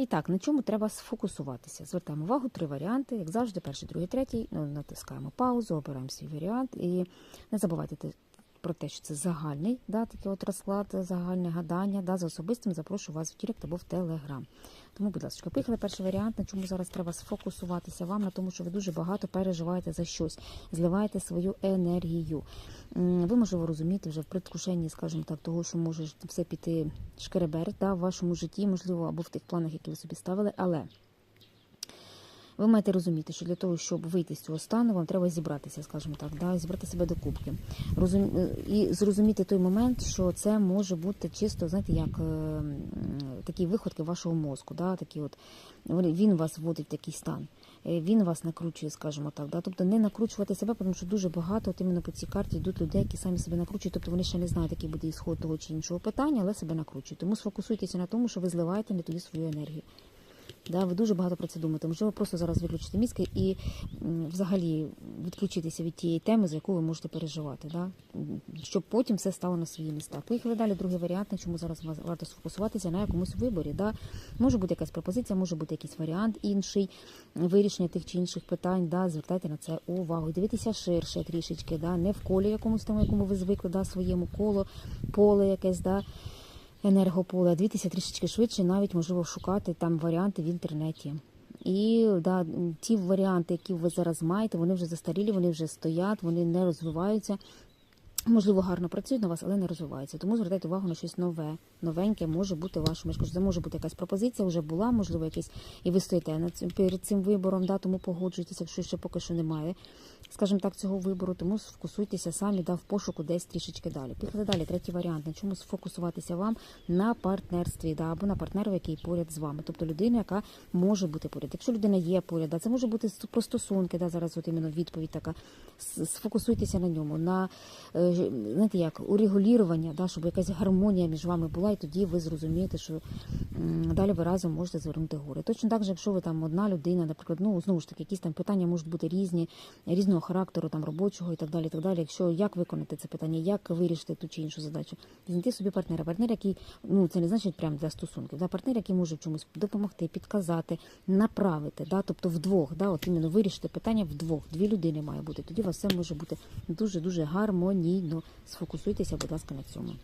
І так, на чому треба сфокусуватися? Звертаємо увагу, три варіанти, як завжди, перший, другий, третій. Ну, натискаємо паузу, обираємо свій варіант. І не забувайте про те, що це загальний да, такий от розклад, загальне гадання. Да, за особистим запрошую вас в Дірект або в Телеграм. Тому, будь ласка, поїхали перший варіант, на чому зараз треба сфокусуватися вам, на тому, що ви дуже багато переживаєте за щось, зливаєте свою енергію. Ви, можливо, розумієте вже в предвкушенні, скажімо так, того, що може все піти шкереберть да, в вашому житті, можливо, або в тих планах, які ви собі ставили, але. Ви маєте розуміти, що для того, щоб вийти з цього стану, вам треба зібратися, скажімо так, да, зібрати себе до кубки. Розум... е, І зрозуміти той момент, що це може бути чисто, знаєте, як е, такі виходки вашого мозку. Да, такі от, він вас вводить в такий стан. Е, Він вас накручує, скажімо так. Да? Тобто не накручувати себе, тому що дуже багато от іменно по цій карті йдуть людей, які самі себе накручують. Тобто вони ще не знають, який буде ісход того чи іншого питання, але себе накручують. Тому сфокусуйтеся на тому, що ви зливаєте не туди свою енергію. Да, ви дуже багато про це думаєте. Можливо, просто зараз виключити мізки і взагалі відключитися від тієї теми, за яку ви можете переживати, да? Щоб потім все стало на свої міста. Поїхали далі. Другий варіант, на чому зараз варто сфокусуватися на якомусь виборі. Да? Може бути якась пропозиція, може бути якийсь варіант інший, вирішення тих чи інших питань. Да? Звертайте на це увагу. Дивіться ширше трішечки, да? не в колі якомусь там, якому ви звикли, да? своєму коло, поле якесь. Да? Енергополе, дивіться трішечки швидше, навіть можливо шукати там варіанти в інтернеті. І да, ті варіанти, які ви зараз маєте, вони вже застарілі, вони вже стоять, вони не розвиваються. Можливо, гарно працюють на вас, але не розвиваються. Тому звертайте увагу на щось нове, новеньке може бути вашим. Я це може бути якась пропозиція, вже була, можливо, якась, і ви стоїте над цим перед цим вибором, да, тому погоджуйтеся, якщо ще поки що немає, скажімо так, цього вибору. Тому сфокусуйтеся самі да, в пошуку десь трішечки далі. Поїхали далі. Третій варіант. На чому сфокусуватися вам на партнерстві, да, або на партнеру, який поряд з вами. Тобто людина, яка може бути поряд. Якщо людина є поряд, да, це може бути про стосунки, да, зараз от іменно відповідь така. Сфокусуйтеся на ньому, на е, знаєте як, урегулювання, да, щоб якась гармонія між вами була, і тоді ви зрозумієте, що далі ви разом можете звернути гори. Точно так же, якщо ви там одна людина, наприклад, ну знову ж таки, якісь там питання можуть бути різні, різного характеру, там робочого і так далі. І так далі. Якщо як виконати це питання, як вирішити ту чи іншу задачу, знайти собі партнера. Партнер, який ну це не значить прямо для стосунків, да, партнер, який може чомусь допомогти, підказати, направити, да, тобто вдвох, да, от іменно вирішити питання вдвох. Дві людини має бути. Тоді у вас все може бути дуже дуже гармонійно. Сфокусуйтеся, будь ласка, на цьому.